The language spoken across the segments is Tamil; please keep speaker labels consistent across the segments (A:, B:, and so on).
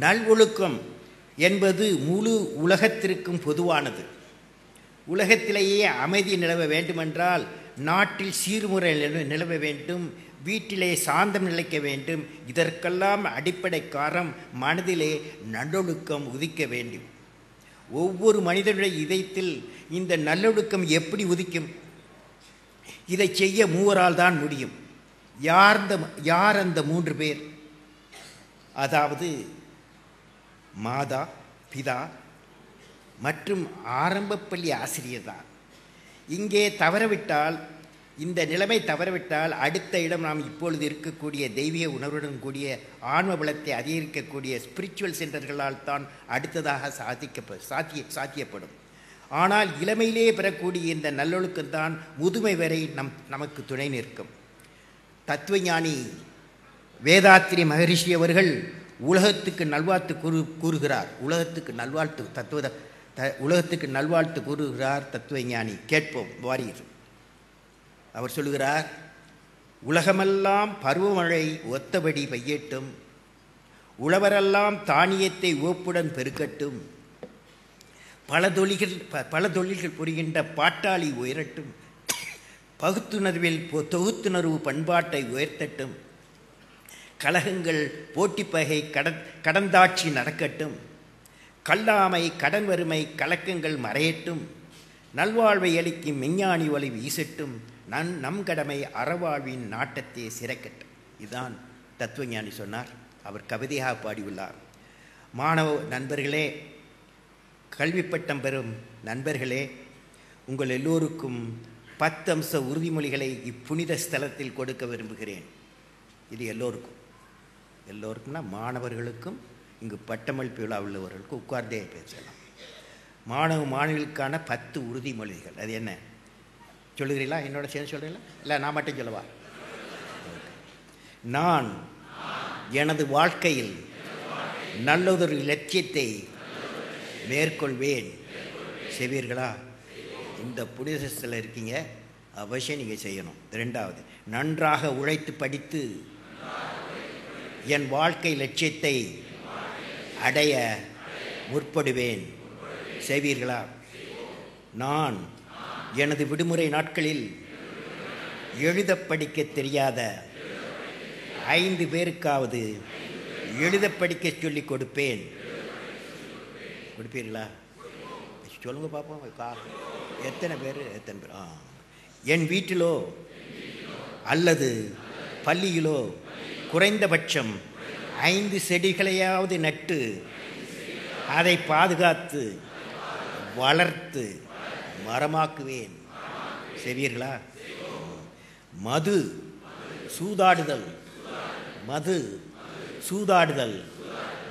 A: நல்ஒழுக்கம் என்பது முழு உலகத்திற்கும் பொதுவானது. உலகத்திலேயே அமைதி நிலவ வேண்டுமென்றால் நாட்டில் சீர்முறை நில- நிலவ வேண்டும் வீட்டிலே சாந்தம் நிலைக்க வேண்டும். இதற்கெல்லாம் அடிப்படை காரம் மனதிலே நல்லொழுக்கம் உதிக்க வேண்டும். ஒவ்வொரு மனிதனுடைய இதயத்தில் இந்த நல்லொழுக்கம் எப்படி உதிக்கும்? இதை செய்ய மூவரால் தான் முடியும். யார் அந்த யார் அந்த மூன்று பேர்? அதாவது மாதா பிதா மற்றும் ஆரம்ப பள்ளி ஆசிரியர் தான். இங்கே தவறவிட்டால் இந்த நிலைமை தவறவிட்டால் அடுத்த இடம் நாம் இப்பொழுது இருக்கக்கூடிய தெய்வீக உணர்வுடன் கூடிய ஆன்ம பலத்தை அதிகரிக்கக்கூடிய ஸ்பிரிச்சுவல் சென்டர்களால் தான் அடுத்ததாக சாதிக்க சாத்திய சாத்தியப்படும். ஆனால் இளமையிலேயே பெறக்கூடிய இந்த நல்லொழுக்கம்தான் முதுமை வரை நம் நமக்கு துணை நிற்கும். தத்துவஞானி வேதாத்திரி மகரிஷி அவர்கள் உலகத்துக்கு நல்வாழ்த்து கூறு கூறுகிறார். உலகத்துக்கு நல்வாழ்த்து தத்துவ த உலகத்துக்கு நல்வாழ்த்து கூறுகிறார் தத்துவஞானி. கேட்போம் வாரியர். அவர் சொல்லுகிறார் உலகமெல்லாம் பருவமழை ஒத்தபடி பெய்யட்டும். உழவரெல்லாம் தானியத்தை ஓப்புடன் பெருக்கட்டும். பல தொழில்கள் ப- பல தொழில்கள் புரிகின்ற பாட்டாளி உயரட்டும். பகுத்துணர்வில் பொ- தொகுத்துணர்வு பண்பாட்டை உயர்த்தட்டும். கலகங்கள் போட்டிப்பகை கடன் கடந்தாட்சி நடக்கட்டும். கல்லாமை கடன் வறுமை கலக்கங்கள் மறையட்டும். நல்வாழ்வை அளிக்கும் விஞ்ஞானி ஒளி வீசட்டும். நன் நம் கடமை அறவாழ்வின் நாட்டத்தை சிறக்கட்டும். இதுதான் தத்துவஞானி சொன்னார். அவர் கவிதையாக பாடியுள்ளார். மாணவ நண்பர்களே கல்வி பட்டம் பெறும் நண்பர்களே உங்கள் எல்லோருக்கும் பத்து அம்ச உறுதிமொழிகளை இப்புனித ஸ்தலத்தில் கொடுக்க விரும்புகிறேன். இது எல்லோருக்கும். எல்லோருக்கும்னா மாணவர்களுக்கும் இங்கு பட்டமளிப்பு விழா உள்ளவர்களுக்கும் உட்கார்ந்தே பேசலாம். மாணவ மாணவிகளுக்கான பத்து உறுதிமொழிகள். அது என்ன? சொல்லுகிறீங்களா என்னோட சேர்ந்து சொல்கிறீங்களா இல்லை நான் மட்டும் சொல்லவா? நான் எனது வாழ்க்கையில் நல்லதொரு இலட்சியத்தை மேற்கொள்வேன். செய்வீர்களா? இந்த புனிதத்தில் இருக்கீங்க. அவசியம் நீங்கள் செய்யணும். ரெண்டாவது நன்றாக உழைத்து படித்து என் வாழ்க்கை லட்சியத்தை அடைய முற்படுவேன். செய்வீர்களா? நான் எனது விடுமுறை நாட்களில் எழுத படிக்க தெரியாத ஐந்து பேருக்காவது எழுத படிக்க சொல்லி கொடுப்பேன். கொடுப்பீர்களா? சொல்லுங்க பார்ப்போம் எத்தனை பேர்? எத்தனை பேர்? ஆ. என் வீட்டிலோ அல்லது பள்ளியிலோ குறைந்தபட்சம் ஐந்து செடிகளையாவது நட்டு அதை பாதுகாத்து வளர்த்து மரமாக்குவேன். செய்வீர்களா மது சூதாடுதல். மது சூதாடுதல்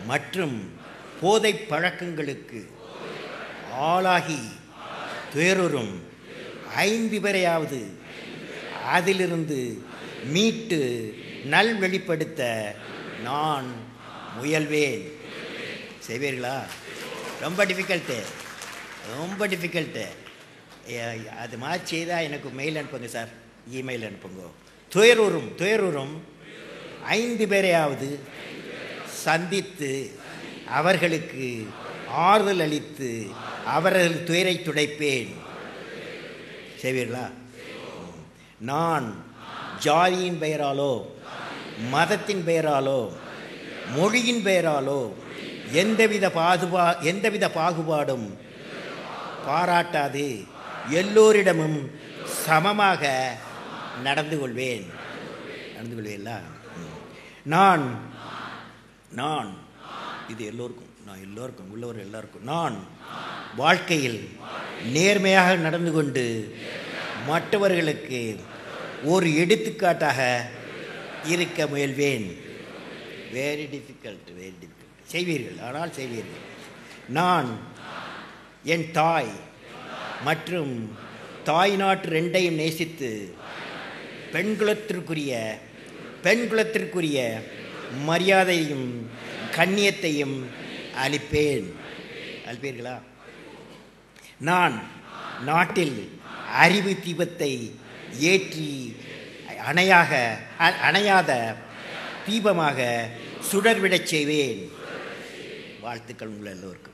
A: மற்றும் போதை பழக்கங்களுக்கு ஆளாகி துயருறும் ஐந்து பேரையாவது அதிலிருந்து மீட்டு நல் வெளிப்படுத்த நான் முயல்வேன். செய்வீர்களா? ரொம்ப டிஃபிகல்ட்டு ரொம்ப டிஃபிகல்ட்டு அது மாதிரி செய்தால் எனக்கு மெயில் அனுப்புங்க சார் இமெயில் அனுப்புங்க. துயரூரும் துயரூரும் ஐந்து பேரையாவது சந்தித்து அவர்களுக்கு ஆறுதல் அளித்து அவர்கள் துயரை துடைப்பேன். செய்வீர்களா? நான் ஜாதியின் பெயராலோ மதத்தின் பெயராலோ மொழியின் பெயராலோ எந்தவித பாதுபா எந்தவித பாகுபாடும் பாராட்டாது. எல்லோரிடமும் சமமாக நடந்து கொள்வேன். நடந்து கொள்வேன்ல நான் நான் இது எல்லோருக்கும் நான் எல்லோருக்கும் உள்ளவர் எல்லாருக்கும் நான் வாழ்க்கையில் நேர்மையாக நடந்து கொண்டு மற்றவர்களுக்கு ஒரு எடுத்துக்காட்டாக இருக்க முயல்வேன். வெரி டிஃபிகல்ட் வெரி டிஃபிகல்ட் செய்வீர்கள் ஆனால் செய்வீர்கள். நான் என் தாய் மற்றும் தாய் நாட்டு ரெண்டையும் நேசித்து பெண்குலத்திற்குரிய பெண்குலத்திற்குரிய மரியாதையும் கண்ணியத்தையும் அளிப்பேன். அளிப்பீர்களா? நான் நாட்டில் அறிவு தீபத்தை ஏற்றி அணையாக அணையாத தீபமாக சுடர்விடச் செய்வேன். வாழ்த்துக்கள் உங்கள் எல்லோருக்கும்.